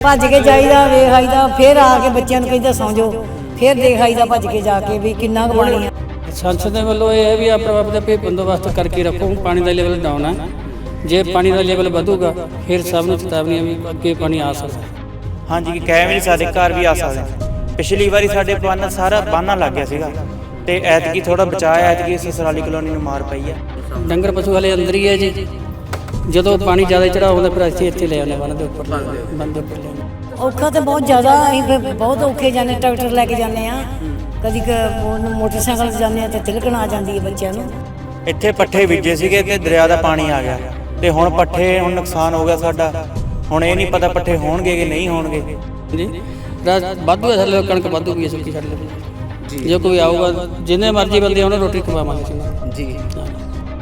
ਭੱਜ ਕੇ ਜਾਈਦਾ ਵੇਖ ਆਈਦਾ ਫਿਰ ਆ ਕੇ ਬੱਚਿਆਂ ਨੂੰ ਕਹਿੰਦਾ ਸੌਂ ਜਾਓ। ਫਿਰ ਦੇਖ ਆਈਦਾ ਭੱਜ ਕੇ ਜਾ ਕੇ ਵੀ ਕਿੰਨਾ ਕੁ ਪਾਣੀ ਆ। ਸੰਸਦ ਦੇ ਵੱਲੋਂ ਇਹ ਹੈ ਵੀ ਆਪਣਾ ਆਪਦਾ ਵੀ ਬੰਦੋਬਸਤ ਕਰਕੇ ਰੱਖੋ ਪਾਣੀ ਦਾ ਲੈਵਲ ਡਾਊਨ ਹੈ। ਜੇ ਪਾਣੀ ਦਾ ਲੈਵਲ ਵਧੂਗਾ ਫਿਰ ਸਭ ਨੂੰ ਚੇਤਾਵਨੀ ਹੈ ਵੀ ਅੱਗੇ ਪਾਣੀ ਆ ਸਕਦਾ। ਹਾਂਜੀ ਕਿ ਕਹਿ ਵੀ ਸਾਡੇ ਘਰ ਵੀ ਆ ਸਕਦੇ। ਪਿਛਲੀ ਵਾਰੀ ਸਾਡੇ ਬੰਨ ਸਾਰਾ ਬਾਨਾ ਲੱਗ ਗਿਆ ਸੀਗਾ। ਤੇ ਐਤਕੀ ਥੋੜਾ ਬਚਾਇਆ ਐਤਕੀ ਸਸਰਾਲੀ ਕਲੋਨੀ ਨੂੰ ਮਾਰ ਪਈ ਹੈ। ਡੰਗਰ ਪਸ਼ੂ ਵਾਲੇ ਅੰਦਰ ਹੀ ਹੈ ਜੀ। ਜਦੋਂ ਪਾਣੀ ਜ਼ਿਆਦਾ ਚੜਾ ਹੁੰਦਾ ਫਿਰ ਅਸੀਂ ਇੱਥੇ ਲੈ ਆਉਂਦੇ ਬੰਨ ਦੇ ਉੱਪਰ। ਬੰਨ ਦੇ ਉੱਪਰ। ਲੈ ਆਉਂਦੇ ਔਖਾ ਤੇ ਬਹੁਤ ਜ਼ਿਆਦਾ ਅਸੀਂ ਫਿਰ ਬਹੁਤ ਔਖੇ ਜਾਂਦੇ ਟਰੈਕਟਰ ਲੈ ਕੇ ਜਾਂਦੇ ਆ ਕਦੀ ਕ ਉਹਨੂੰ ਮੋਟਰਸਾਈਕਲ ਤੇ ਜਾਂਦੇ ਆ ਤੇ ਤਿਲਕਣ ਆ ਜਾਂਦੀ ਹੈ ਬੱਚਿਆਂ ਨੂੰ। ਇੱਥੇ ਪੱਠੇ ਬੀਜੇ ਸੀਗੇ ਤੇ ਦਰਿਆ ਦਾ ਪਾਣੀ ਆ ਗਿਆ। ਤੇ ਹੁਣ ਪੱਠੇ ਹੁਣ ਨੁਕਸਾਨ ਹੋ ਗਿਆ ਸਾਡਾ। ਹੁਣ ਇਹ ਨਹੀਂ ਪਤਾ ਪੱਠੇ ਹੋਣਗੇ ਕਿ ਨਹੀਂ ਹੋਣਗੇ। ਜੀ। ਰਾਤ ਵਾਧੂ ਹੈ ਸਾਡੇ ਕਣਕ ਵਾਧੂ ਵੀ ਹੈ ਸੁੱਕੀ ਸਾਡੇ ਕੋਲ। ਜੀ। ਜੇ ਕੋਈ ਆਊਗਾ ਜਿੰਨੇ ਮਰਜ਼ੀ ਬੰਦੇ ਉਹਨਾਂ ਨੂੰ ਰੋਟੀ ਖਵਾਵਾਂਗੇ। ਜੀ।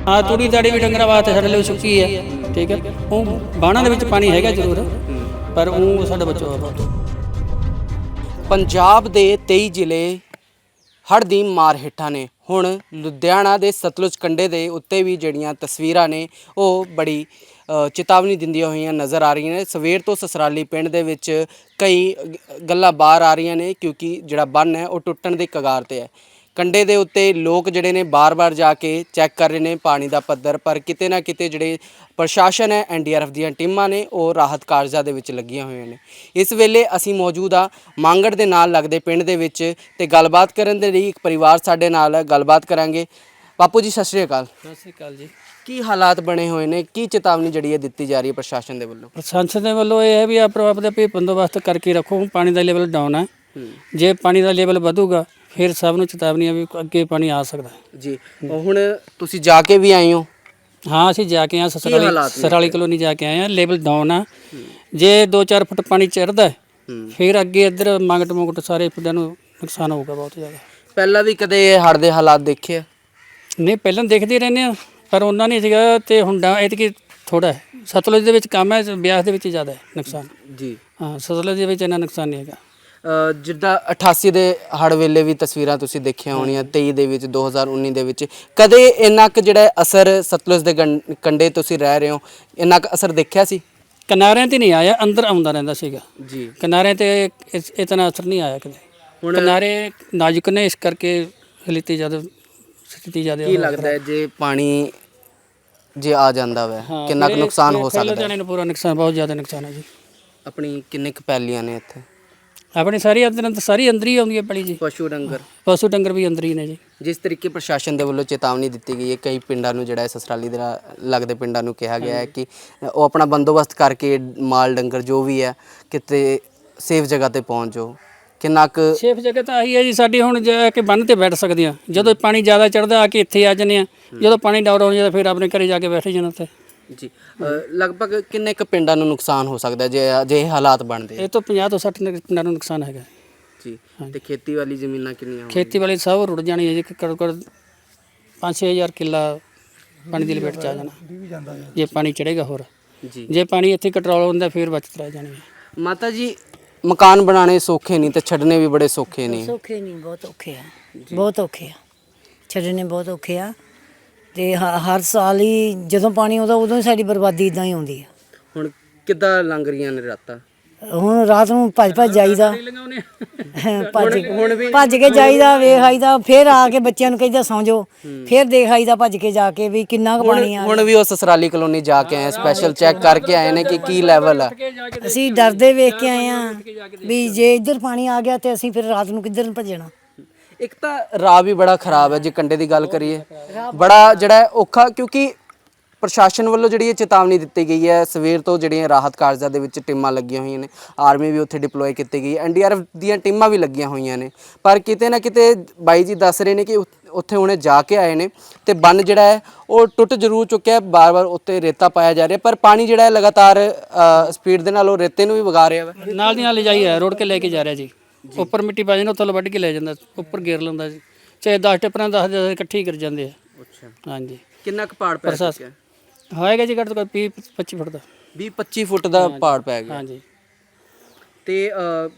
ਹਾਂ, ਤੂੜੀ ਦਾੜੀ ਵੀ ਡੰਗਰਾਂ ਵਾਸਤੇ ਸਾਡੇ ਲਈ ਸੁੱਕੀ ਹੈ। ਠੀਕ ਹੈ। ਉਹ ਬਾਣਾ ਦੇ ਵਿੱਚ ਪਾਣੀ ਹੈਗਾ ਜ਼ਰੂਰ। ਪਰ ਉਹ ਸਾਡਾ ਬਚਾਅ ਬਹੁਤ ਪੰਜਾਬ ਦੇ 23 ਜ਼ਿਲ੍ਹੇ ਹੜ੍ਹ ਦੀ ਮਾਰ ਹੇਠਾਂ ਨੇ। ਹੁਣ ਲੁਧਿਆਣਾ ਦੇ ਸਤਲੁਜ ਕੰਢੇ ਦੇ ਉੱਤੇ ਵੀ ਜਿਹੜੀਆਂ ਤਸਵੀਰਾਂ ਨੇ, ਉਹ ਬੜੀ ਚੇਤਾਵਨੀ ਦਿੰਦੀਆਂ ਹੋਈਆਂ ਨਜ਼ਰ ਆ ਰਹੀਆਂ ਨੇ। ਸਵੇਰ ਤੋਂ ਸਸਰਾਲੀ ਪਿੰਡ ਦੇ ਵਿੱਚ ਕਈ ਗੱਲਾਂ ਬਾਹਰ ਆ ਰਹੀਆਂ ਨੇ, ਕਿਉਂਕਿ ਜਿਹੜਾ ਬੰਨ ਹੈ, ਉਹ ਟੁੱਟਣ ਦੇ ਕਗਾਰ ਤੇ ਹੈ। ਕੰਡੇ ਦੇ ਉੱਤੇ ਲੋਕ ਜਿਹੜੇ ਨੇ ਬਾਰ-ਬਾਰ ਜਾ ਕੇ ਚੈੱਕ ਕਰ ਰਹੇ ਨੇ ਪਾਣੀ ਦਾ ਪੱਧਰ ਪਰ ਕਿਤੇ ਨਾ ਕਿਤੇ ਜਿਹੜੇ ਪ੍ਰਸ਼ਾਸਨ ਹੈ ਐਨਡੀਆਰਐਫ ਦੀਆਂ ਟੀਮਾਂ ਨੇ ਉਹ ਰਾਹਤ ਕਾਰਜਾਂ ਦੇ ਵਿੱਚ ਲੱਗੀਆਂ ਹੋਈਆਂ ਨੇ। ਇਸ ਵੇਲੇ ਅਸੀਂ ਮੌਜੂਦ ਆ ਮੰਗੜ ਦੇ ਨਾਲ ਲੱਗਦੇ ਪਿੰਡ ਦੇ ਵਿੱਚ ਤੇ ਗੱਲਬਾਤ ਕਰਨ ਦੇ ਲਈ ਇੱਕ ਪਰਿਵਾਰ ਸਾਡੇ ਨਾਲ ਹੈ ਗੱਲਬਾਤ ਕਰਾਂਗੇ। ਬਾਪੂ ਜੀ ਸਤਿ ਸ਼੍ਰੀ ਅਕਾਲ। ਸਤਿ ਸ਼੍ਰੀ ਅਕਾਲ ਜੀ। ਕੀ ਹਾਲਾਤ ਬਣੇ ਹੋਏ ਨੇ? ਕੀ ਚੇਤਾਵਨੀ ਜਿਹੜੀ ਹੈ ਦਿੱਤੀ ਜਾ ਰਹੀ ਹੈ ਪ੍ਰਸ਼ਾਸਨ ਦੇ ਵੱਲੋਂ? ਸੰਸਦ ਦੇ ਵੱਲੋਂ ਇਹ ਹੈ ਵੀ ਆਪਣਾ ਆਪਦਾ ਵੀ ਬੰਦੋਬਸਤ ਕਰਕੇ ਰੱਖੋ ਪਾਣੀ ਦਾ ਲੈਵਲ ਡਾਊਨ ਹੈ। ਜੇ ਪਾਣੀ ਦਾ ਲੈਵਲ ਵਧੂਗਾ ਫਿਰ ਸਭ ਨੂੰ ਚੇਤਾਵਨੀ ਹੈ ਵੀ ਅੱਗੇ ਪਾਣੀ ਆ ਸਕਦਾ। ਹੈ। ਜੀ ਹੁਣ ਤੁਸੀਂ ਜਾ ਕੇ ਵੀ ਆਏ ਹੋ? ਹਾਂ ਅਸੀਂ ਜਾ ਕੇ ਆ ਸਸਰਾਲੀ ਹਾਲਾਤ ਨੇ? ਸਸਰਾਲੀ ਕਲੋਨੀ ਜਾ ਕੇ ਆਏ ਆ ਲੈਵਲ ਡਾਊਨ ਆ। ਜੇ 2-4 ਫੁੱਟ ਪਾਣੀ ਚੜਦਾ ਫਿਰ ਅੱਗੇ ਇੱਧਰ ਮੰਗਟ ਮੁੰਗਟ ਸਾਰੇ ਪਿੰਡਾਂ ਨੂੰ ਨੁਕਸਾਨ ਹੋਊਗਾ ਬਹੁਤ ਜ਼ਿਆਦਾ। ਪਹਿਲਾਂ ਵੀ ਕਦੇ ਹੜ੍ਹ ਦੇ ਹਾਲਾਤ ਦੇਖੇ ਆ? ਨਹੀਂ ਪਹਿਲਾਂ ਦੇਖਦੇ ਰਹਿੰਦੇ ਆ ਪਰ ਉਹਨਾਂ ਨਹੀਂ ਸੀਗਾ ਤੇ ਹੁੰਦਾ ਇਹ ਥੋੜਾ ਹੈ। ਸਤਲੁਜ ਦੇ ਵਿੱਚ ਕੰਮ ਹੈ ਬਿਆਸ ਦੇ ਵਿੱਚ ਜ਼ਿਆਦਾ ਹੈ ਨੁਕਸਾਨ। ਜੀ। ਹਾਂ ਸਤਲੁਜ ਦੇ ਵਿੱਚ ਇੰਨਾ ਨੁਕਸਾਨ ਨਹੀਂ ਹੈਗਾ। ਜਿੱਦਾਂ 88 ਦੇ ਹੜ ਵੇਲੇ ਵੀ ਤਸਵੀਰਾਂ ਤੁਸੀਂ ਦੇਖੀਆਂ ਹੋਣੀਆਂ 23 ਦੇ ਵਿੱਚ 2019 ਦੇ ਵਿੱਚ ਕਦੇ ਇੰਨਾ ਕੁ ਜਿਹੜਾ ਅਸਰ ਸਤਲੁਜ ਦੇ ਗੰ- ਕੰਢੇ ਤੁਸੀਂ ਰਹਿ ਰਹੇ ਹੋ ਇੰਨਾ ਕੁ ਅਸਰ ਦੇਖਿਆ ਸੀ? ਕਿਨਾਰਿਆਂ ਤੇ ਨਹੀਂ ਆਇਆ ਅੰਦਰ ਆਉਂਦਾ ਰਹਿੰਦਾ ਸੀਗਾ। ਜੀ। ਕਿਨਾਰਿਆਂ ਤੇ ਇਸ- ਇਤਨਾ ਅਸਰ ਨਹੀਂ ਆਇਆ ਕਦੇ। ਕਿਨਾਰੇ ਨਾਜ਼ੁਕ ਨੇ ਇਸ ਕਰਕੇ ਹਲਿੱਤੀ ਜ਼ਿਆਦਾ ਸਥਿਤੀ ਜ਼ਿਆਦਾ ਕੀ ਲੱਗਦਾ ਹੈ ਜੇ ਪਾਣੀ ਜੇ ਆ ਜਾਂਦਾ ਵੈ ਕਿੰਨਾ ਕੁ ਨੁਕਸਾਨ ਹੋ ਸਕਦਾ ਹੈ? ਨੂੰ ਪੂਰਾ ਨੁਕਸਾਨ ਬਹੁਤ ਜ਼ਿਆਦਾ ਨੁਕਸਾਨ ਹੈ ਜੀ। ਆਪਣੀ ਕਿੰਨੇ ਕੁ ਪੈਲੀਆਂ ਨੇ ਇੱਥੇ? ਆਪਣੀ ਸਾਰੀ ਅੰਦਰ ਅੰਦਰ ਸਾਰੀ ਅੰਦਰ ਹੀ ਆਉਂਦੀ ਹੈ ਪਲੀ ਜੀ। ਪਸ਼ੂ ਡੰਗਰ। ਪਸ਼ੂ ਡੰਗਰ ਵੀ ਅੰਦਰ ਹੀ ਨੇ ਜੀ। ਜਿਸ ਤਰੀਕੇ ਪ੍ਰਸ਼ਾਸਨ ਦੇ ਵੱਲੋਂ ਚੇਤਾਵਨੀ ਦਿੱਤੀ ਗਈ ਹੈ ਕਈ ਪਿੰਡਾਂ ਨੂੰ ਜਿਹੜਾ ਹੈ ਸਸਰਾਲੀ ਦੇ ਨਾਲ ਲੱਗਦੇ ਪਿੰਡਾਂ ਨੂੰ ਕਿਹਾ ਗਿਆ ਹੈ ਕਿ ਉਹ ਆਪਣਾ ਬੰਦੋਬਸਤ ਕਰਕੇ ਮਾਲ ਡੰਗਰ ਜੋ ਵੀ ਹੈ ਕਿਤੇ ਸੇਫ ਜਗ੍ਹਾ ਤੇ ਪਹੁੰਚ ਜਾਓ। ਕਿੰਨਾ ਕੁ ਸੇਫ ਜਗ੍ਹਾ ਤਾਂ ਆਹੀ ਹੈ ਜੀ ਸਾਡੀ ਹੁਣ ਜਾ ਕੇ ਬੰਨ ਤੇ ਬੈਠ ਸਕਦੇ ਆ ਜਦੋਂ ਪਾਣੀ ਜ਼ਿਆਦਾ ਚੜਦਾ ਆ ਕੇ ਇੱਥੇ ਆ ਜਾਂਦੇ ਆ ਜਦੋਂ ਪਾਣੀ ਡਾਊਨ ਹੋ ਜਾਂਦਾ ਫਿਰ ਆਪਣੇ ਘਰੇ ਜਾ ਕੇ ਬੈਠੇ ਜਾਣਾ ਉੱਥੇ। ਜੀ। ਅ, ਲਗਭਗ ਕਿੰਨੇ ਕੁ ਪਿੰਡਾਂ ਨੂੰ ਨੁਕਸਾਨ ਹੋ ਸਕਦਾ ਹੈ ਜੇ ਜੇ ਇਹ ਹਾਲਾਤ ਬਣਦੇ? ਇਹ ਤੋਂ 50 ਤੋਂ 60 ਨੁਕ- ਪਿੰਡਾਂ ਨੂੰ ਨੁਕਸਾਨ ਹੈਗਾ। ਜੀ। ਤੇ ਖੇਤੀ ਵਾਲੀ ਜ਼ਮੀਨਾਂ ਕਿੰਨੀਆਂ? ਖੇਤੀ ਵਾਲੀ ਸਭ ਰੁੜ ਜਾਣੀ ਹੈ ਜੀ। ਘੱਟੋ ਘੱਟ 5-6000 ਕਿੱਲਾ ਪਾਣੀ ਦੀ ਲਪੇਟ ਚ ਆ ਜਾਣਾ। ਜੇ। ਪਾਣੀ ਚੜੇਗਾ ਹੋਰ। ਜੀ। ਜੇ ਪਾਣੀ ਇੱਥੇ ਕੰਟਰੋਲ ਹੁੰਦਾ ਫਿਰ ਬਚਤ ਰਹਿ ਜਾਣੀ ਹੈ। ਮਾਤਾ ਜੀ ਮਕਾਨ ਬਣਾਉਣੇ ਸੌਖੇ ਨਹੀਂ ਤੇ ਛੱਡਣੇ ਵੀ ਬੜੇ ਸੌਖੇ ਨੇ। ਔਖੇ ਨਹੀਂ ਬਹੁਤ ਔਖੇ ਆ। ਬਹੁਤ ਔਖੇ ਆ। ਛੱਡਣੇ ਬਹੁਤ ਔਖੇ ਆ। ਤੇ ਹ- ਹਰ ਸਾਲ ਹੀ ਜਦੋਂ ਪਾਣੀ ਆਉਂਦਾ ਉਦੋਂ ਹੀ ਸਾਡੀ ਬਰਬਾਦੀ ਇਦਾਂ ਹੀ ਆਉਂਦੀ ਆ। ਹੁਣ ਕਿੱਦਾਂ ਲੰਘ ਰਹੀਆਂ ਨੇ ਰਾਤਾਂ? ਹੁਣ ਰਾਤ ਨੂੰ ਭੱਜ ਭੱਜ ਜਾਈਦਾ। ਭੱਜ ਭੱਜ ਕੇ ਜਾਈਦਾ ਵੇਖ ਆਈਦਾ ਫਿਰ ਆ ਕੇ ਬੱਚਿਆਂ ਨੂੰ ਕਹਿੰਦਾ ਸੌਂ ਜਾਓ। ਫਿਰ ਦੇਖ ਆਈਦਾ ਭੱਜ ਕੇ ਜਾ ਕੇ ਵੀ ਕਿੰਨਾ ਕੁ ਪਾਣੀ ਆ। ਹੁਣ ਵੀ ਉਹ ਸਸਰਾਲੀ ਕਲੋਨੀ ਜਾ ਕੇ ਆਏ ਸਪੈਸ਼ਲ ਚੈੱਕ ਕਰਕੇ ਆਏ ਨੇ ਕਿ ਕੀ ਲੈਵਲ ਆ। ਅਸੀਂ ਡਰਦੇ ਵੇਖ ਕੇ ਆਏ ਆ ਵੀ ਜੇ ਇੱਧਰ ਪਾਣੀ ਆ ਗਿਆ ਤੇ ਅਸੀਂ ਫਿਰ ਰਾਤ ਨੂੰ ਕਿੱਧਰ ਨੂੰ ਭੱਜਣਾ? ਇੱਕ ਤਾਂ ਰਾਹ ਵੀ ਬੜਾ ਖਰਾਬ ਹੈ ਜੇ ਕੰਡੇ ਦੀ ਗੱਲ ਕਰੀਏ। ਬੜਾ ਜਿਹੜਾ ਔਖਾ ਕਿਉਂਕਿ ਪ੍ਰਸ਼ਾਸਨ ਵੱਲੋਂ ਜਿਹੜੀ ਇਹ ਚੇਤਾਵਨੀ ਦਿੱਤੀ ਗਈ ਹੈ ਸਵੇਰ ਤੋਂ ਜਿਹੜੀਆਂ ਰਾਹਤ ਕਾਰਜਾਂ ਦੇ ਵਿੱਚ ਟੀਮਾਂ ਲੱਗੀਆਂ ਹੋਈਆਂ ਨੇ ਆਰਮੀ ਵੀ ਉੱਥੇ ਡਿਪਲੋਏ ਕੀਤੀ ਗਈ ਐਨਡੀਆਰਐਫ ਦੀਆਂ ਟੀਮਾਂ ਵੀ ਲੱਗੀਆਂ ਹੋਈਆਂ ਨੇ। ਪਰ ਕਿਤੇ ਨਾ ਕਿਤੇ ਬਾਈ ਜੀ ਦੱਸ ਰਹੇ ਨੇ ਕਿ ਉੱਥੇ ਹੁਣੇ ਜਾ ਕੇ ਆਏ ਨੇ ਤੇ ਬੰਨ ਜਿਹੜਾ ਹੈ ਉਹ ਟੁੱਟ ਜ਼ਰੂਰ ਚੁੱਕਿਆ ਹੈ ਬਾਰ-ਬਾਰ ਉੱਤੇ ਰੇਤਾ ਪਾਇਆ ਜਾ ਰਿਹਾ ਪਰ ਪਾਣੀ ਜਿਹੜਾ ਹੈ ਲਗਾਤਾਰ ਸਪੀਡ ਦੇ ਨਾਲ ਉਹ ਰੇਤੇ ਨੂੰ ਵੀ ਵਗਾ ਰਿਹਾ ਹੈ ਨਾਲ ਦੀ ਨਾਲ ਲਿਜਾਈ ਹੈ ਰੋਡ ਕੇ ਲੈ ਕੇ ਜਾ ਰਿਹਾ ਜੀ। ਉੱਪਰ ਮਿੱਟੀ ਪਾ ਜਾਂਦਾ ਉੱਥੋਂ ਵੱਢ ਕੇ ਲੈ ਜਾਂਦਾ ਉੱਪਰ ਗੇਰ ਲੈਂਦਾ ਜੀ। ਚਾਹੇ 10 ਟਿੱਪਰਾਂ 10 10 ਇਕੱਠੇ ਹੀ ਕਰ ਜਾਂਦੇ ਆ। ਅੱਛਾ। ਹਾਂਜੀ। ਕਿੰਨਾ ਕੁ ਪਾੜ ਪੈ ਚੁੱਕਿਆ ਹੋਏਗਾ ਜੀ ਘੱਟ ਤੋਂ ਘੱਟ 20 25 ਫੁੱਟ ਦਾ। 20 25 ਫੁੱਟ ਦਾ ਪਾੜ ਪੈ ਗਿਆ। ਹਾਂਜੀ। ਤੇ ਅ,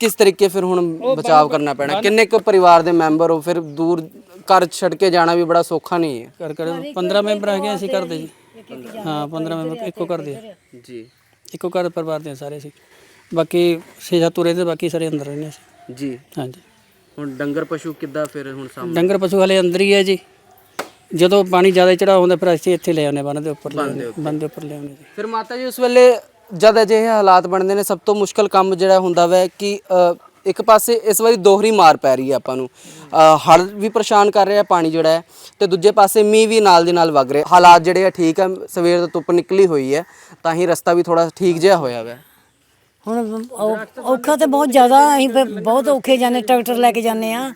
ਕਿਸ ਤਰੀਕੇ ਫਿਰ ਹੁਣ ਬਚਾਅ ਕਰਨਾ ਪੈਣਾ? ਕਿੰਨੇ ਕੁ ਪਰਿਵਾਰ ਦੇ ਮੈਂਬਰ ਹੋ? ਫਿਰ ਦੂਰ ਘਰ ਛੱਡ ਕੇ ਜਾਣਾ ਵੀ ਬੜਾ ਸੌਖਾ ਨਹੀਂ ਹੈ। ਕਰ ਕਰ 15 ਮੈਂਬਰ ਹੈਗੇ ਅਸੀਂ ਕਰਦੇ ਜੀ। ਹਾਂ 15 ਮੈਂਬਰ ਇੱਕੋ ਕਰਦੇ ਆ। ਜੀ। ਇੱਕੋ ਘਰ ਪਰਿਵਾਰ ਦੇ ਸਾਰੇ ਸੀ ਬਾਕੀ ਛੇ ਸੱਤ ਉਰੇ ਤੇ ਬਾਕੀ ਸਾਰੇ ਅੰਦਰ ਰਹਿੰਦੇ ਸੀ ਜੀ। ਹਾਂਜੀ। ਹੁਣ ਡੰਗਰ ਪਸ਼ੂ ਕਿੱਦਾਂ ਫਿਰ ਹੁਣ ਸਾਹਮਣੇ? ਡੰਗਰ ਪਸ਼ੂ ਹਲੇ ਅੰਦਰ ਹੀ ਹੈ ਜੀ। ਜਦੋਂ ਪਾਣੀ ਜ਼ਿਆਦਾ ਚੜਾ ਹੁੰਦਾ ਫਿਰ ਅਸੀਂ ਇੱਥੇ ਲੈ ਆਉਂਦੇ ਬੰਨ ਦੇ ਉੱਪਰ ਲੈ ਆਉਂਦੇ ਬੰਨ ਦੇ ਉੱਪਰ ਲੈ ਆਉਂਦੇ ਜੀ। ਫਿਰ ਮਾਤਾ ਜੀ ਉਸ ਵੇਲੇ ਜਦ ਅਜਿਹੇ ਹਾਲਾਤ ਬਣਦੇ ਨੇ ਸਭ ਤੋਂ ਮੁਸ਼ਕਲ ਕੰਮ ਜਿਹੜਾ ਹੁੰਦਾ ਵੈ ਕਿ ਇੱਕ ਪਾਸੇ ਇਸ ਵਾਰੀ ਦੋਹਰੀ ਮਾਰ ਪੈ ਰਹੀ ਹੈ ਆਪਾਂ ਨੂੰ। ਹੜ ਵੀ ਪਰੇਸ਼ਾਨ ਕਰ ਰਿਹਾ ਪਾਣੀ ਜਿਹੜਾ ਹੈ ਤੇ ਦੂਜੇ ਪਾਸੇ ਮੀਂਹ ਵੀ ਨਾਲ ਦੇ ਨਾਲ ਵਗ ਰਿਹਾ। ਹਾਲਾਤ ਜਿਹੜੇ ਆ ਠੀਕ ਆ ਸਵੇਰ ਤੋਂ ਧੁੱਪ ਨਿਕਲੀ ਹੋਈ ਹੈ ਤਾਂ ਹੀ ਰਸਤਾ ਵੀ ਥੋੜਾ ਠੀਕ ਜਿਹਾ ਹੋਇਆ ਵੈ। ਹੁਣ ਔ- ਔਖਾ ਤੇ ਬਹੁਤ ਜ਼ਿਆਦਾ ਅਸੀਂ ਫਿਰ ਬਹੁਤ ਔਖੇ ਜਾਂਦੇ ਟਰੈਕਟਰ ਲੈ ਕੇ ਜਾਂਦੇ ਆ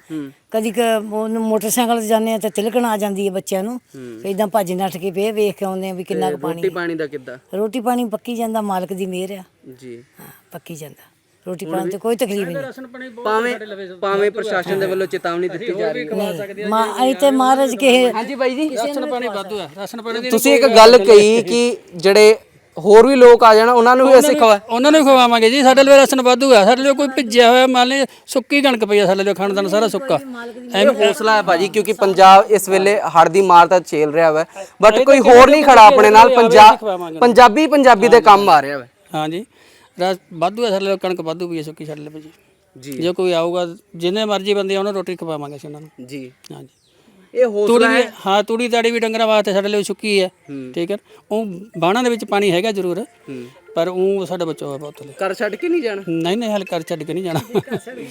ਕਦੀ ਕ ਉਹਨੂੰ ਮੋਟਰਸਾਈਕਲ ਤੇ ਜਾਂਦੇ ਆ ਤੇ ਤਿਲਕਣ ਆ ਜਾਂਦੀ ਹੈ ਬੱਚਿਆਂ ਨੂੰ। ਇਦਾਂ ਭੱਜ ਨੱਠ ਕੇ ਫੇਰ ਵੇਖ ਕੇ ਆਉਂਦੇ ਆ ਵੀ ਕਿੰਨਾ ਕੁ ਪਾਣੀ ਰੋਟੀ ਪਾਣੀ ਦਾ ਕਿੱਦਾਂ? ਰੋਟੀ ਪਾਣੀ ਪੱਕੀ ਜਾਂਦਾ ਮਾਲਕ ਦੀ ਮਿਹਰ ਆ। ਜੀ। ਹਾਂ ਪੱਕੀ ਜਾਂਦਾ। ਰੋਟੀ ਪਾਣੀ ਤੇ ਕੋਈ ਤਕਲੀਫ ਨਹੀਂ। ਭਾਵੇਂ ਭਾਵੇਂ ਪ੍ਰਸ਼ਾਸਨ ਦੇ ਵੱਲੋਂ ਚੇਤਾਵਨੀ ਦਿੱਤੀ ਜਾ ਰਹੀ ਹੈ ਮਾਂ ਅਸੀਂ ਤੇ ਮਹਾਰਾਜ ਕਿਸੇ ਹਾਂਜੀ ਬਾਈ ਜੀ ਰਾਸ਼ਨ ਪਾਣੀ ਵਾਧੂ ਹੈ ਰਾਸ਼ਨ ਪਾਣੀ ਤੁਸੀਂ ਇੱਕ ਗੱਲ ਕਹੀ ਕਿ ਜਿਹੜੇ ਹੋਰ ਵੀ ਲੋਕ ਆ ਜਾਣ ਉਹਨਾਂ ਨੂੰ ਵੀ ਅਸੀਂ ਖਵਾ ਉਹਨਾਂ ਨੂੰ ਖਵਾਵਾਂਗੇ ਜੀ ਸਾਡੇ ਲਈ ਰਾਸ਼ਨ ਵਾਧੂ ਹੈ ਸਾਡੇ ਲਈ ਕੋਈ ਭਿੱਜਿਆ ਹੋਇਆ ਮੰਨ ਲਈ ਸੁੱਕੀ ਕਣਕ ਪਈ ਆ ਸਾਡੇ ਲਈ ਖਾਣਦਾਨ ਸਾਰਾ ਸੁੱਕਾ। ਇਹ ਹੌਸਲਾ ਹੈ ਭਾਜੀ ਕਿਉਂਕਿ ਪੰਜਾਬ ਇਸ ਵੇਲੇ ਹੜ ਦੀ ਮਾਰ ਤਾਂ ਝੇਲ ਰਿਹਾ ਵਾ ਬਟ ਕੋਈ ਹੋਰ ਨਹੀਂ ਖੜਾ ਆਪਣੇ ਨਾਲ ਪੰਜਾਬ ਪੰਜਾਬੀ ਪੰਜਾਬੀ ਦੇ ਕੰਮ ਆ ਰਿਹਾ ਵਾ। ਹਾਂਜੀ। ਵਾਧੂ ਹੈ ਸਾਡੇ ਲਈ ਕਣਕ ਵਾਧੂ ਵੀ ਹੈ ਸੁੱਕੀ ਸਾਡੇ ਲਈ ਜੀ ਜੀ। ਜੇ ਕੋਈ ਆਊਗਾ ਜਿੰਨੇ ਮਰਜ਼ੀ ਬੰਦੇ ਆ ਉਹਨਾਂ ਰੋਟੀ ਖਵਾਵਾਂਗੇ ਅਸੀਂ ਉਹਨਾਂ ਨੂੰ। ਜੀ। ਹਾਂਜੀ। ਇਹ ਤੂੜੀ ਹੌਸਲਾ ਵੀ ਹੈ। ਹਾਂ ਤੂੜੀ ਤਾੜੀ ਵੀ ਡੰਗਰਾਂ ਵਾਸਤੇ ਸਾਡੇ ਲਈ ਸੁੱਕੀ ਹੈ। ਠੀਕ ਹੈ ਉਹ ਬਾਣਾ ਦੇ ਵਿੱਚ ਪਾਣੀ ਹੈਗਾ ਜ਼ਰੂਰ ਪਰ ਉਹ ਸਾਡਾ ਬਚਾਓ ਹੈ ਬਹੁਤ ਲਈ ਕਰ ਛੱਡ ਕੇ ਨਹੀਂ ਜਾਣਾ? ਨਹੀਂ ਨਹੀਂ ਹਲ ਘਰ ਛੱਡ ਕੇ ਨਹੀਂ ਜਾਣਾ।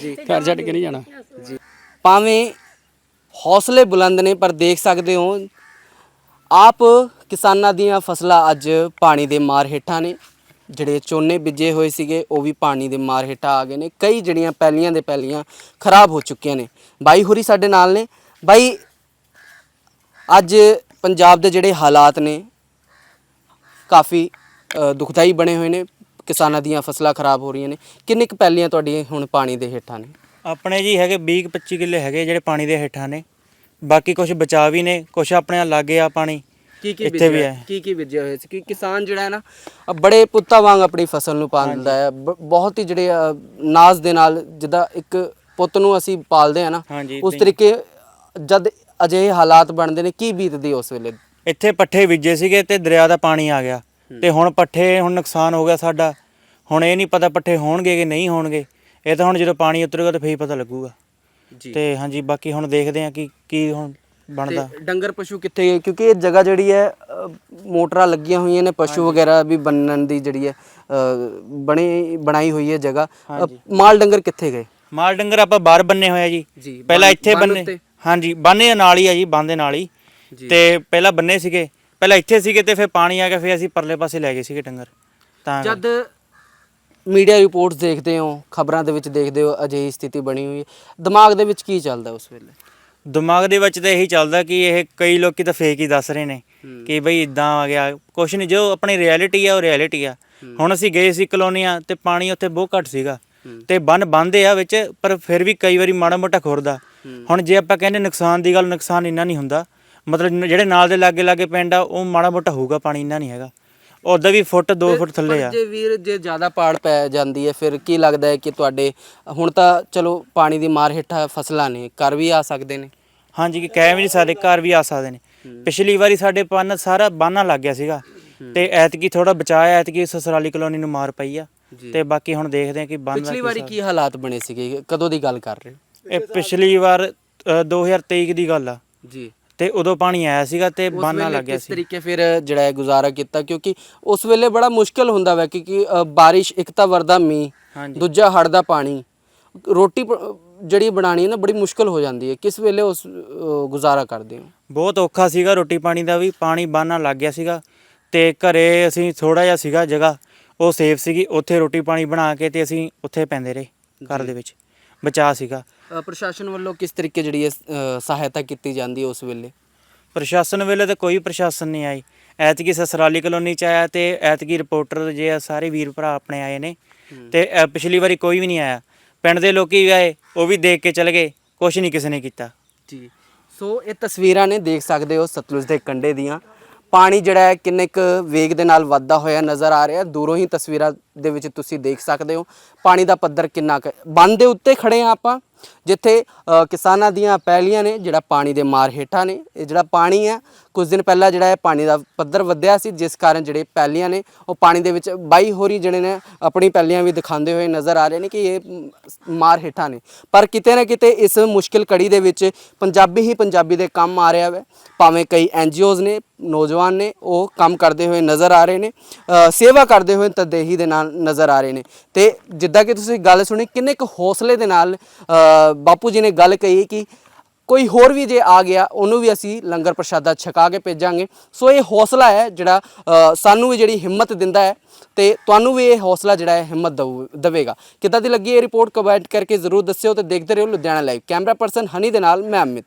ਜੀ ਘਰ ਛੱਡ ਕੇ ਨਹੀਂ ਜਾਣਾ। ਜੀ। ਭਾਵੇਂ ਹੌਸਲੇ ਬੁਲੰਦ ਨੇ ਪਰ ਦੇਖ ਸਕਦੇ ਹੋ ਆਪ ਕਿਸਾਨਾਂ ਦੀਆਂ ਫਸਲਾਂ ਅੱਜ ਪਾਣੀ ਦੇ ਮਾਰ ਹੇਠਾਂ ਨੇ। ਜਿਹੜੇ ਝੋਨੇ ਬੀਜੇ ਹੋਏ ਸੀਗੇ ਉਹ ਵੀ ਪਾਣੀ ਦੇ ਮਾਰ ਹੇਠਾਂ ਆ ਗਏ ਨੇ। ਕਈ ਜਿਹੜੀਆਂ ਪੈਲੀਆਂ ਦੇ ਪੈਲੀਆਂ ਖਰਾਬ ਹੋ ਚੁੱਕੀਆਂ ਨੇ। ਬਾਈ ਹੋਰੀ ਸਾਡੇ ਨਾਲ ਨੇ। ਬਾਈ ਅੱਜ ਪੰਜਾਬ ਦੇ ਜਿਹੜੇ ਹਾਲਾਤ ਨੇ ਕਾਫੀ ਦੁਖਦਾਈ ਬਣੇ ਹੋਏ ਨੇ ਕਿਸਾਨਾਂ ਦੀਆਂ ਫਸਲਾਂ ਖਰਾਬ ਹੋ ਰਹੀਆਂ ਨੇ। ਕਿੰਨੇ ਕੁ ਪੈਲੀਆਂ ਤੁਹਾਡੀਆਂ ਹੁਣ ਪਾਣੀ ਦੇ ਹੇਠਾਂ ਨੇ? ਆਪਣੇ ਜੀ ਹੈਗੇ 20 ਕੁ 25 ਕਿੱਲੇ ਹੈਗੇ ਜਿਹੜੇ ਪਾਣੀ ਦੇ ਹੇਠਾਂ ਨੇ। ਬਾਕੀ ਕੁਝ ਬਚਾ ਵੀ ਨੇ ਕੁਝ ਆਪਣੇ ਲਾਗੇ ਆ ਪਾਣੀ। ਕੀ ਕੀ ਇੱਥੇ ਵੀ ਹੈ। ਕੀ ਕੀ ਬੀਜਿਆ ਹੋਇਆ ਸੀ? ਕਿ ਕਿਸਾਨ ਜਿਹੜਾ ਹੈ ਨਾ ਬੜੇ ਪੁੱਤਾਂ ਵਾਂਗ ਆਪਣੀ ਫਸਲ ਨੂੰ ਪਾਲਦਾ ਹੈ। ਬਹੁਤ ਹੀ ਜਿਹੜੇ ਨਾਜ਼ ਦੇ ਨਾਲ ਜਿੱਦਾਂ ਇੱਕ ਪੁੱਤ ਨੂੰ ਅਸੀਂ ਪਾਲਦੇ ਆ ਨਾ ਉਸ। ਤਰੀਕੇ ਜਦ ਅਜਿਹੇ ਹਾਲਾਤ ਬਣਦੇ ਨੇ ਕੀ ਬੀਤਦੀ ਉਸ ਵੇਲੇ? ਇੱਥੇ ਪੱਠੇ ਬੀਜੇ ਸੀਗੇ ਤੇ ਦਰਿਆ ਦਾ ਪਾਣੀ ਆ ਗਿਆ। ਤੇ ਹੁਣ ਪੱਠੇ ਹੁਣ ਨੁਕਸਾਨ ਹੋ ਗਿਆ ਸਾਡਾ। ਹੁਣ ਇਹ ਨਹੀਂ ਪਤਾ ਪੱਠੇ ਹੋਣਗੇ ਕਿ ਨਹੀਂ ਹੋਣਗੇ। ਇਹ ਤਾਂ ਹੁਣ ਜਦੋਂ ਪਾਣੀ ਉਤਰੇਗਾ ਤਾਂ ਫੇਰ ਪਤਾ ਲੱਗੂਗਾ। ਜੀ। ਤੇ ਹਾਂਜੀ ਬਾਕੀ ਹੁਣ ਦੇਖਦੇ ਆ ਕਿ ਕੀ ਹੁਣ ਬਣਦਾ। ਡੰਗਰ ਪਸ਼ੂ ਕਿੱਥੇ ਗਏ? ਕਿਉਂਕਿ ਇਹ ਜਗ੍ਹਾ ਜਿਹੜੀ ਹੈ ਅ, ਮੋਟਰਾਂ ਲੱਗੀਆਂ ਹੋਈਆਂ ਨੇ ਪਸ਼ੂ ਵਗੈਰਾ ਵੀ ਬੰਨਣ ਦੀ ਜਿਹੜੀ ਹੈ ਅ, ਬਣੀ ਬਣਾਈ ਹੋਈ ਹੈ ਜਗ੍ਹਾ। ਅ, ਮਾਲ ਡੰਗਰ ਕਿੱਥੇ ਗਏ? ਮਾਲ ਡੰਗਰ ਆਪਾਂ ਬਾਹਰ ਬੰਨੇ ਹੋਇਆ ਜੀ। ਜੀ, ਪਹਿਲਾਂ ਬੰਨ- ਇੱਥੇ ਬੰਨ ਬੰਨੇ। ਉੱਤੇ? ਹਾਂਜੀ ਬੰਨੇ ਨਾਲ ਹੀ ਆ ਜੀ ਬੰਨ ਦੇ ਨਾਲ ਹੀ। ਤੇ ਪਹਿਲਾਂ ਬੰਨੇ ਸੀਗੇ ਪਹਿਲਾਂ ਇੱਥੇ ਸੀਗੇ ਤੇ ਫਿਰ ਪਾਣੀ ਆ ਗਿਆ ਫਿਰ ਅਸੀਂ ਪਰਲੇ ਪਾਸੇ ਲੈ ਗਏ ਸੀਗੇ ਡੰਗਰ। ਤਾਂ ਜਦ ਮੀਡੀਆ ਰਿਪੋਰਟਸ ਦੇਖਦੇ ਹੋ ਖਬਰਾਂ ਦੇ ਵਿੱਚ ਦੇਖਦੇ ਹੋ ਅਜਿਹੀ ਸਥਿਤੀ ਬਣੀ ਹੋਈ ਹੈ ਦਿਮਾਗ ਦੇ ਵਿੱਚ ਕੀ ਚੱਲਦਾ ਉਸ ਵੇਲੇ? ਦਿਮਾਗ ਦੇ ਵਿੱਚ ਤਾਂ ਇਹੀ ਚੱਲਦਾ ਕਿ ਇਹ ਕਈ ਲੋਕੀ ਤਾਂ ਫੇਕ ਹੀ ਦੱਸ ਰਹੇ ਨੇ ਕਿ ਬਈ ਇਦਾਂ ਆ ਗਿਆ। ਕੁਛ ਨਹੀਂ ਜੋ ਆਪਣੀ ਰਿਐਲਿਟੀ ਆ ਉਹ ਰਿਐਲਿਟੀ ਆ। ਹੁਣ ਅਸੀਂ ਗਏ ਸੀ ਕਲੋਨੀਆਂ ਤੇ ਪਾਣੀ ਉੱਥੇ ਬਹੁਤ ਘੱਟ ਸੀਗਾ। ਤੇ ਬੰਨ ਬੰਦੇ ਆ ਵਿੱਚ ਪਰ ਫਿਰ ਵੀ ਕਈ ਵਾਰੀ ਮਾੜਾ ਮੋਟਾ ਖੁਰਦਾ। ਹੁਣ ਜੇ ਆਪਾਂ ਕਹਿੰਦੇ ਨੁਕਸਾਨ ਦੀ ਗੱਲ ਨੁਕਸਾਨ ਇੰਨਾ ਨਹੀਂ ਹੁੰਦਾ। ਮਤਲਬ ਜਿਹੜੇ ਨਾਲ ਦੇ ਲਾਗੇ ਲਾਗੇ ਪਿੰਡ ਆ ਉਹ ਮਾੜਾ ਮੋਟਾ ਹੋਊਗਾ ਪਾਣੀ ਇੰਨਾ ਨਹੀਂ ਹੈਗਾ। ਉਦਾਂ ਵੀ ਫੁੱਟ 2 ਫੁੱਟ ਥੱਲੇ ਆ। ਜੇ ਵੀਰ ਜੇ ਜ਼ਿਆਦਾ ਪਾੜ ਪੈ ਜਾਂਦੀ ਹੈ ਫਿਰ ਕੀ ਲੱਗਦਾ ਹੈ ਕਿ ਤੁਹਾਡੇ ਹੁਣ ਤਾਂ ਚਲੋ ਪਾਣੀ ਦੀ ਮਾਰ ਹੇਠਾਂ ਫਸਲਾਂ ਨੇ ਕਰ ਵੀ ਆ ਸਕਦੇ ਨੇ। ਹਾਂਜੀ ਕਿ ਕਹਿ ਵੀ ਨਹੀਂ ਸਕਦੇ ਘਰ ਵੀ ਆ ਸਕਦੇ ਨੇ। ਪਿਛਲੀ ਵਾਰੀ ਸਾਡੇ ਪੰਨ ਸਾਰਾ ਬਾਨਾ ਲੱਗ ਗਿਆ ਸੀਗਾ। ਤੇ ਐਤਕੀ ਥੋੜਾ ਬਚਾਇਆ ਐਤਕੀ ਸਸਰਾਲੀ ਕਲੋਨੀ ਨੂੰ ਮਾਰ ਪਈ ਆ। ਤੇ ਬਾਕੀ ਹੁਣ ਦੇਖਦੇ ਆ ਕਿ ਬੰਨ ਪਿਛਲੀ ਵਾਰੀ ਕੀ ਹਾਲਾਤ ਬਣੇ ਸੀਗੇ? ਕਦੋਂ ਦੀ ਗੱਲ ਕਰ ਰਹੇ ਇਹ ਪਿਛਲੀ ਵਾਰ ਅ, 2023 ਦੀ ਗੱਲ ਆ। ਜੀ। ਤੇ ਉਦੋਂ ਪਾਣੀ ਆਇਆ ਸੀਗਾ ਤੇ ਉਸ ਬਾਨਾ ਵੇਲੇ ਲੱਗ ਗਿਆ ਕਿਸ ਸੀ। ਤਰੀਕੇ ਫਿਰ ਜਿਹੜਾ ਹੈ ਗੁਜ਼ਾਰਾ ਕੀਤਾ? ਕਿਉਂਕਿ ਉਸ ਵੇਲੇ ਬੜਾ ਮੁਸ਼ਕਲ ਹੁੰਦਾ ਵਾ ਕਿਉਂਕਿ ਅ, ਬਾਰਿਸ਼ ਇੱਕ ਤਾਂ ਵਰਦਾ ਮੀਂਹ ਹਾਂਜੀ। ਦੂਜਾ ਹੜ ਦਾ ਪਾਣੀ। ਰੋਟੀ ਪ- ਜਿਹੜੀ ਬਣਾਣੀ ਹੈ ਨਾ ਬੜੀ ਮੁਸ਼ਕਲ ਹੋ ਜਾਂਦੀ ਹੈ। ਕਿਸ ਵੇਲੇ ਉਸ ਅ, ਗੁਜ਼ਾਰਾ ਕਰਦੇ ਹੋ? ਬਹੁਤ ਔਖਾ ਸੀਗਾ ਰੋਟੀ ਪਾਣੀ ਦਾ ਵੀ ਪਾਣੀ ਬਾਨਾ ਲੱਗ ਗਿਆ ਸੀਗਾ। ਤੇ ਘਰੇ ਅਸੀਂ ਥੋੜਾ ਜਿਹਾ ਸੀਗਾ ਜਗ੍ਹਾ ਉਹ ਸੇਫ ਸੀਗੀ। ਉੱਥੇ ਰੋਟੀ ਪਾਣੀ ਬਣਾ ਕੇ ਤੇ ਅਸੀਂ ਉੱਥੇ ਪੈਂਦੇ ਰਹੇ ਘਰ ਦੇ ਵਿੱਚ। ਬਚਾ ਸੀਗਾ। ਅ, ਪ੍ਰਸ਼ਾਸਨ ਵੱਲੋਂ ਕਿਸ ਤਰੀਕੇ ਜਿਹੜੀ ਹੈ ਅ, ਸਹਾਇਤਾ ਕੀਤੀ ਜਾਂਦੀ ਹੈ ਉਸ ਵੇਲੇ? ਪ੍ਰਸ਼ਾਸਨ ਵੇਲੇ ਤਾਂ ਕੋਈ ਪ੍ਰਸ਼ਾਸਨ ਨਹੀਂ ਆਈ। ਐਤਕੀ ਸਸਰਾਲੀ ਕਲੋਨੀ ਚ ਆਇਆ ਤੇ ਐਤਕੀ ਰਿਪੋਰਟਰ ਜੇ ਆ ਸਾਰੇ ਵੀਰ ਭਰਾ ਆਪਣੇ ਆਏ ਨੇ। ਤੇ ਅ, ਪਿਛਲੀ ਵਾਰੀ ਕੋਈ ਵੀ ਨਹੀਂ ਆਇਆ। ਪਿੰਡ ਦੇ ਲੋਕੀ ਵੀ ਆਏ ਉਹ ਵੀ ਦੇਖ ਕੇ ਚਲੇ ਗਏ। ਕੁਝ ਨਹੀਂ ਕਿਸੇ ਨੇ ਕੀਤਾ। ਜੀ। ਸੋ ਇਹ ਤਸਵੀਰਾਂ ਨੇ ਦੇਖ ਸਕਦੇ ਹੋ ਸਤਲੁਜ ਦੇ ਕੰਢੇ ਦੀਆਂ। ਪਾਣੀ ਜਿਹੜਾ ਹੈ ਕਿੰਨੇ ਕੁ ਵੇਗ ਦੇ ਨਾਲ ਵੱਧਦਾ ਹੋਇਆ ਨਜ਼ਰ ਆ ਰਿਹਾ। ਦੂਰੋਂ ਹੀ ਤਸਵੀਰਾਂ ਦੇ ਵਿੱਚ ਤੁਸੀਂ ਦੇਖ ਸਕਦੇ ਹੋ ਪਾਣੀ ਦਾ ਪੱਧਰ ਕਿੰਨਾ ਕੁ ਬੰਦ ਦੇ ਉੱਤੇ ਖੜੇ ਆ ਆਪਾਂ, ਜਿੱਥੇ ਕਿਸਾਨਾਂ ਦੀਆਂ ਪਹਿਲੀਆਂ ਨੇ, ਜਿਹੜਾ ਪਾਣੀ ਦੇ ਮਾਰ ਹੇਠਾਂ ਨੇ। ਇਹ ਜਿਹੜਾ ਪਾਣੀ ਹੈ, ਕੁਝ ਦਿਨ ਪਹਿਲਾਂ ਜਿਹੜਾ ਹੈ ਪਾਣੀ ਦਾ ਪੱਧਰ ਵਧਿਆ ਸੀ, ਜਿਸ ਕਾਰਨ ਜਿਹੜੇ ਪੈਲੀਆਂ ਨੇ, ਉਹ ਪਾਣੀ ਦੇ ਵਿੱਚ ਬਾਈ ਹੋਰੀ ਜਿਹੜੇ ਨੇ, ਆਪਣੀ ਪਹਿਲੀਆਂ ਵੀ ਦਿਖਾਉਂਦੇ ਹੋਏ ਨਜ਼ਰ ਆ ਰਹੇ ਨੇ ਕਿ ਇਹ ਮਾਰ ਹੇਠਾਂ ਨੇ। ਪਰ ਕਿਤੇ ਨਾ ਕਿਤੇ ਇਸ ਮੁਸ਼ਕਿਲ ਕੜੀ ਦੇ ਵਿੱਚ ਪੰਜਾਬੀ ਹੀ ਪੰਜਾਬੀ ਦੇ ਕੰਮ ਆ ਰਿਹਾ ਹੈ ਭਾਵੇਂ ਕਈ ਐਨਜੀਓਜ਼ ਨੇ ਨੌਜਵਾਨ ਨੇ, ਉਹ ਕੰਮ ਕਰਦੇ ਹੋਏ ਨਜ਼ਰ ਆ ਰਹੇ ਨੇ ਸੇਵਾ ਕਰਦੇ ਹੋਏ ਤਦੇਹੀ ਦੇ ਨਾਲ ਨਜ਼ਰ ਆ ਰਹੇ ਨੇ। ਤੇ ਜਿੱਦਾਂ ਕਿ ਤੁਸੀਂ ਗੱਲ ਸੁਣੀ, ਕਿੰਨੇ ਕੁ ਹੌਸਲੇ ਦੇ ਨਾਲ ਬਾਪੂ ਜੀ ਨੇ ਗੱਲ ਕਹੀ ਕਿ ਕੋਈ ਹੋਰ ਵੀ ਜੇ ਆ ਗਿਆ, ਉਹਨੂੰ ਵੀ ਅਸੀਂ ਲੰਗਰ ਪ੍ਰਸ਼ਾਦਾ ਛਕਾ ਕੇ ਭੇਜਾਂਗੇ। ਸੋ ਇਹ ਹੌਸਲਾ ਹੈ ਜਿਹੜਾ ਸਾਨੂੰ ਵੀ ਜਿਹੜੀ ਹਿੰਮਤ ਦਿੰਦਾ ਹੈ ਤੇ ਤੁਹਾਨੂੰ ਵੀ ਇਹ ਹੌਸਲਾ ਜਿਹੜਾ ਹੈ ਹਿੰਮਤ ਦਊ- ਦੇਵੇਗਾ। ਕਿੱਦਾਂ ਦੀ ਲੱਗੀ ਇਹ ਰਿਪੋਰਟ ਕਮੈਂਟ ਕਰਕੇ ਜ਼ਰੂਰ ਦੱਸਿਓ ਤੇ ਦੇਖਦੇ ਰਹੋ Ludhiana live camera person Honey ਦੇ ਨਾਲ, ਮੈਂ ਅਮਿਤ।